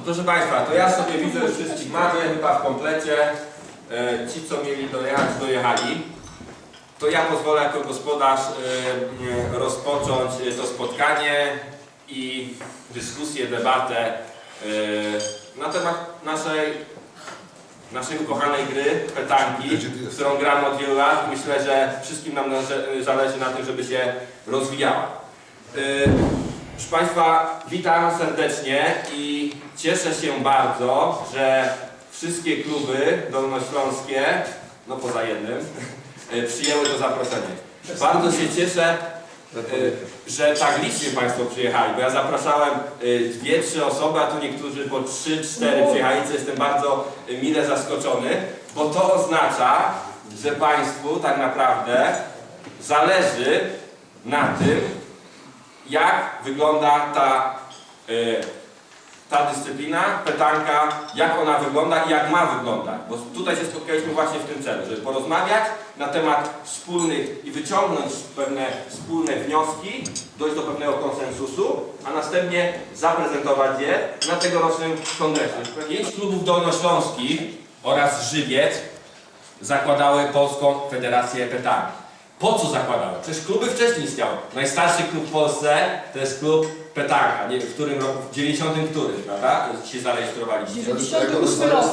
No proszę Państwa, to ja sobie widzę już wszystkich marzeń chyba w komplecie. E, Ci, co mieli dojechać, dojechali. To ja pozwolę jako gospodarz e, e, rozpocząć to spotkanie i dyskusję, debatę na temat naszej, naszej ukochanej gry, petanki, którą gramy od wielu lat. Myślę, że wszystkim nam zależy na tym, żeby się rozwijała. Proszę Państwa, witam serdecznie i cieszę się bardzo, że wszystkie kluby dolnośląskie, no poza jednym, e, przyjęły to zaproszenie. Bardzo się cieszę, e, że tak licznie Państwo przyjechali, bo ja zapraszałem e, dwie, trzy osoby, a tu niektórzy po trzy, cztery przyjechali, co jestem bardzo mile zaskoczony, bo to oznacza, że Państwu tak naprawdę zależy na tym, jak wygląda ta, y, ta dyscyplina, petanka, jak ona wygląda i jak ma wyglądać. Bo tutaj się spotkaliśmy właśnie w tym celu, żeby porozmawiać na temat wspólnych i wyciągnąć pewne wspólne wnioski, dojść do pewnego konsensusu, a następnie zaprezentować je na tegorocznym kongresie. Pięć klubów dolnośląskich oraz Żywiec zakładały Polską Federację Petanki. Po co zakładały? Przecież kluby wcześniej istniały. Najstarszy klub w Polsce to jest klub Petanka, nie, w którym roku, w 90 którym, prawda? się zarejestrowaliście. Jako 98 rok.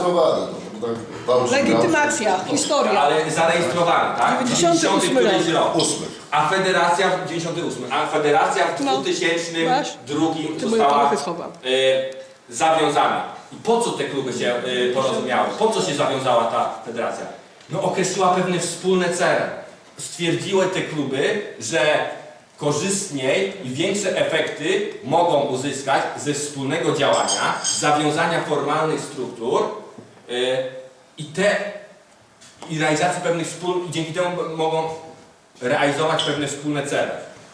to tak Legitymacja, historia. Ale zarejestrowany, tak? 98 któryś rok. Ósmy. A federacja w 98, a federacja w No. 2002 Ty moje została paluchy schowam. y, zawiązana. I po co te kluby się y, porozumiały? Po co się zawiązała ta federacja? No określiła pewne wspólne cele. Stwierdziły te kluby, że korzystniej i większe efekty mogą uzyskać ze wspólnego działania, zawiązania formalnych struktur y, i te i realizacji pewnych wspól i dzięki temu mogą realizować pewne wspólne cele.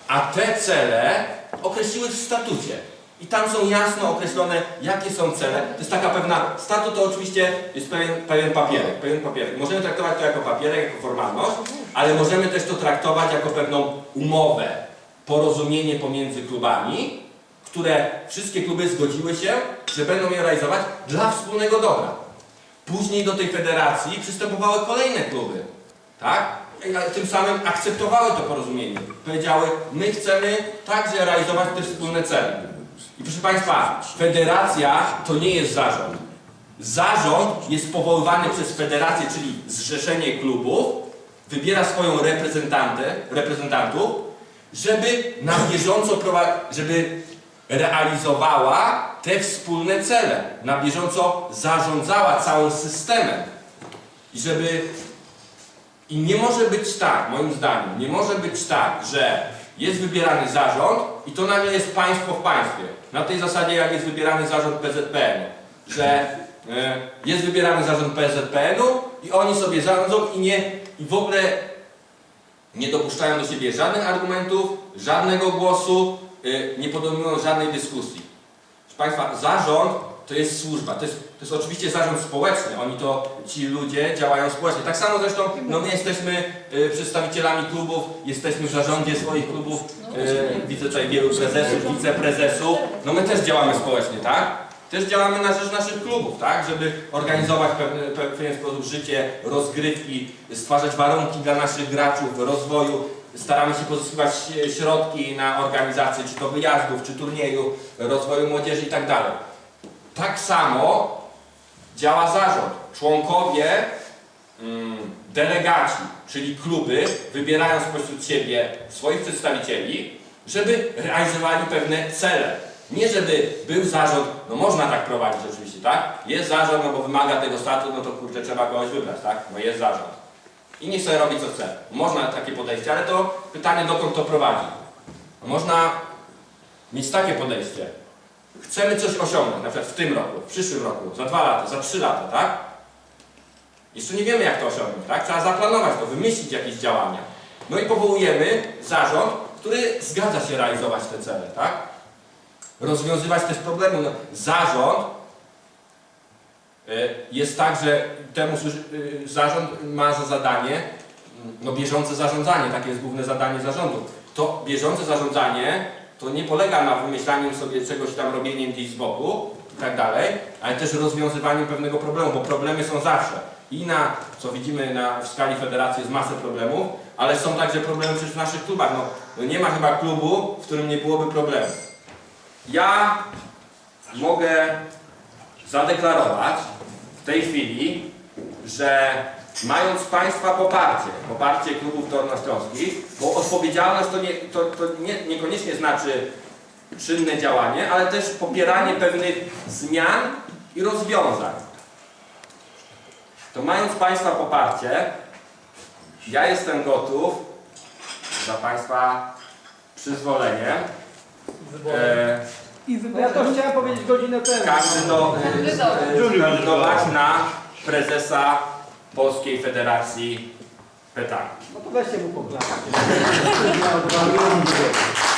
A te cele określiły w statucie. I tam są jasno określone, jakie są cele. To jest taka pewna, statut to oczywiście jest pewien, pewien papierek, pewien papierek. Możemy traktować to jako papierek, jako formalność, ale możemy też to traktować jako pewną umowę, porozumienie pomiędzy klubami, które wszystkie kluby zgodziły się, że będą je realizować dla wspólnego dobra. Później do tej federacji przystępowały kolejne kluby, tak? Tym samym akceptowały to porozumienie. Powiedziały, my chcemy także realizować te wspólne cele. I proszę Państwa, federacja to nie jest zarząd. Zarząd jest powoływany przez federację, czyli zrzeszenie klubów, wybiera swoją reprezentantę, reprezentantów, żeby na bieżąco żeby realizowała te wspólne cele, na bieżąco zarządzała całym systemem. I żeby i nie może być tak, moim zdaniem, nie może być tak, że jest wybierany zarząd i to nagle jest państwo w państwie. Na tej zasadzie, jak jest wybierany zarząd PZPN, że e, jest wybierany zarząd PZPN-u i oni sobie zarządzą i, nie, i w ogóle nie dopuszczają do siebie żadnych argumentów, żadnego głosu, y, nie podejmują żadnej dyskusji. Proszę Państwa, zarząd to jest służba, to jest, to jest oczywiście zarząd społeczny, oni to, ci ludzie działają społecznie. Tak samo zresztą, no my jesteśmy y, przedstawicielami klubów, jesteśmy w zarządzie swoich klubów, y, widzę tutaj wielu prezesów, wiceprezesów, no my też działamy społecznie, tak? Też działamy na rzecz naszych klubów, tak? Żeby organizować pewne, pewien sposób życie, rozgrywki, stwarzać warunki dla naszych graczów, rozwoju. Staramy się pozyskiwać środki na organizację, czy to wyjazdów, czy turnieju, rozwoju młodzieży i tak dalej. Tak samo działa zarząd. Członkowie, mm, delegaci, czyli kluby, wybierają spośród siebie swoich przedstawicieli, żeby realizowali pewne cele. Nie żeby był zarząd, no można tak prowadzić oczywiście, tak? Jest zarząd, no bo wymaga tego statu, no to kurczę, trzeba kogoś wybrać, tak? No jest zarząd. I niech sobie robi co chce. Można takie podejście, ale to pytanie dokąd to prowadzi. Można mieć takie podejście. Chcemy coś osiągnąć, na przykład w tym roku, w przyszłym roku, za dwa lata, za trzy lata, tak? Jeszcze nie wiemy jak to osiągnąć, tak? Trzeba zaplanować to, wymyślić jakieś działania. No i powołujemy zarząd, który zgadza się realizować te cele, tak? Rozwiązywać też problemy. No, zarząd y, jest tak, że temu y, zarząd ma za zadanie no, bieżące zarządzanie, takie jest główne zadanie zarządu. To bieżące zarządzanie to nie polega na wymyślaniu sobie czegoś tam robieniem gdzieś z boku, i tak dalej, ale też rozwiązywaniem pewnego problemu, bo problemy są zawsze. I na, co widzimy na, w skali federacji jest masę problemów, ale są także problemy przecież w naszych klubach. No, no nie ma chyba klubu, w którym nie byłoby problemu. Ja mogę zadeklarować w tej chwili, że mając Państwa poparcie, poparcie klubów tornośląskich, bo odpowiedzialność to, nie, to, to nie, niekoniecznie znaczy czynne działanie, ale też popieranie pewnych zmian i rozwiązań. To mając Państwa poparcie, ja jestem gotów za Państwa przyzwoleniem e, I ja to chciałem powiedzieć godzinę temu. kandydo, e, kandydować na prezesa Polskiej Federacji Petanki. No to weźcie mu poklapać.